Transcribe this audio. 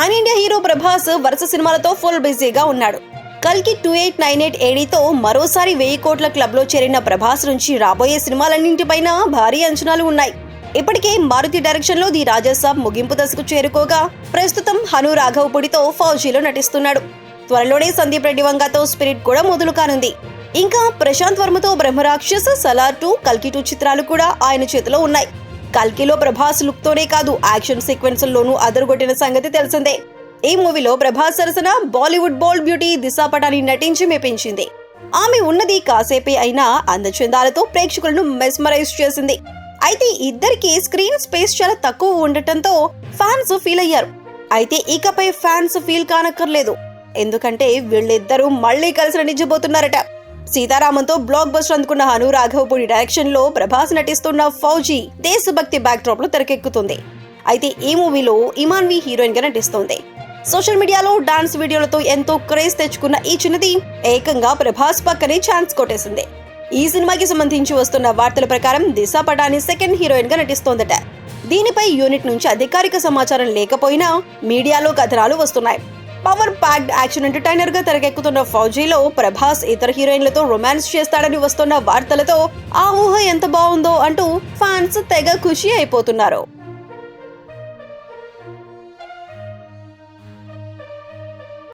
Pan India hero Prabhas వరుస సినిమాలతో full బిజీగా ఉన్నాడు. కల్కి టూ ఎయిట్ నైన్ ఎయిట్ ఏడీతో మరోసారి వెయ్యి కోట్ల క్లబ్లో చేరిన ప్రభాస్ నుంచి రాబోయే సినిమాలన్నింటిపైన భారీ అంచనాలు ఉన్నాయి. ఇప్పటికే మారుతి డైరెక్షన్లో ది రాజాసాబ్ ముగింపు దశకు చేరుకోగా ప్రస్తుతం హను రాఘవపుడితో ఫౌజీలో నటిస్తున్నాడు. త్వరలోనే సందీప్ రెడ్డి వంగతో స్పిరిట్ కూడా మొదలు కానుంది. ఇంకా ప్రశాంత్ వర్మతో బ్రహ్మరాక్షస్ సలార్ టూ కల్కి టూ చిత్రాలు కూడా ఆయన చేతిలో ఉన్నాయి. కల్కిలో ప్రభాస్ లుక్ తోనే కాదు యాక్షన్ సీక్వెన్స్ లోనూ అదరగొట్టిన సంగతి తెలిసిందే. ఈ మూవీలో ప్రభాస్ సరసన Bollywood bold beauty Disha Patani నటించి మెప్పించింది. ఆమె ఉన్నది కాసేపే అయినా అందచందాలతో ప్రేక్షకులను మెస్మరైజ్ చేసింది. అయితే ఇద్దరికి స్క్రీన్ స్పేస్ చాలా తక్కువ ఉండటంతో ఫ్యాన్స్ ఫీల్ అయ్యారు. అయితే ఇకపై ఫ్యాన్స్ ఫీల్ కానక్కర్లేదు. ఎందుకంటే వీళ్ళిద్దరూ మళ్ళీ కలిసి నటించబోతున్నారట. సీతారామంతో బ్లాక్ బస్టర్ అందుకున్న హను రాఘవపూడి డైరెక్షన్లో ప్రభాస్ నటిస్తున్న ఫౌజీ దేశభక్తి బ్యాక్ డ్రాప్లో తెరకెక్కుతుంది. అయితే ఈ మూవీలో ఇమాన్వి హీరోయిన్గా నటిస్తోంది. సోషల్ మీడియాలో డాన్స్ వీడియోలతో ఎంతో క్రేజ్ తెచ్చుకున్న ఈ చిన్నది ఏకంగా ప్రభాస్ పక్కనే ఛాన్స్ కొట్టేసింది. ఈ సినిమాకి సంబంధించి వస్తున్న వార్తల ప్రకారం దిశా పటాని సెకండ్ హీరోయిన్గా నటిస్తోందట. దీనిపై యూనిట్ నుంచి అధికారిక సమాచారం లేకపోయినా మీడియాలో కథనాలు వస్తున్నాయి. పవర్ ప్యాక్డ్ యాక్షన్ ఎంటర్టైనర్గా తెరకెక్కుతున్న ఫౌజీలో ప్రభాస్ ఇతర హీరోయిన్లతో రొమాన్స్ చేస్తాడని వస్తున్న వార్తలతో ఆ ఊహ ఎంత బాగుందో అంటూ ఫ్యాన్స్ తెగ ఖుషి అయిపోతున్నారు.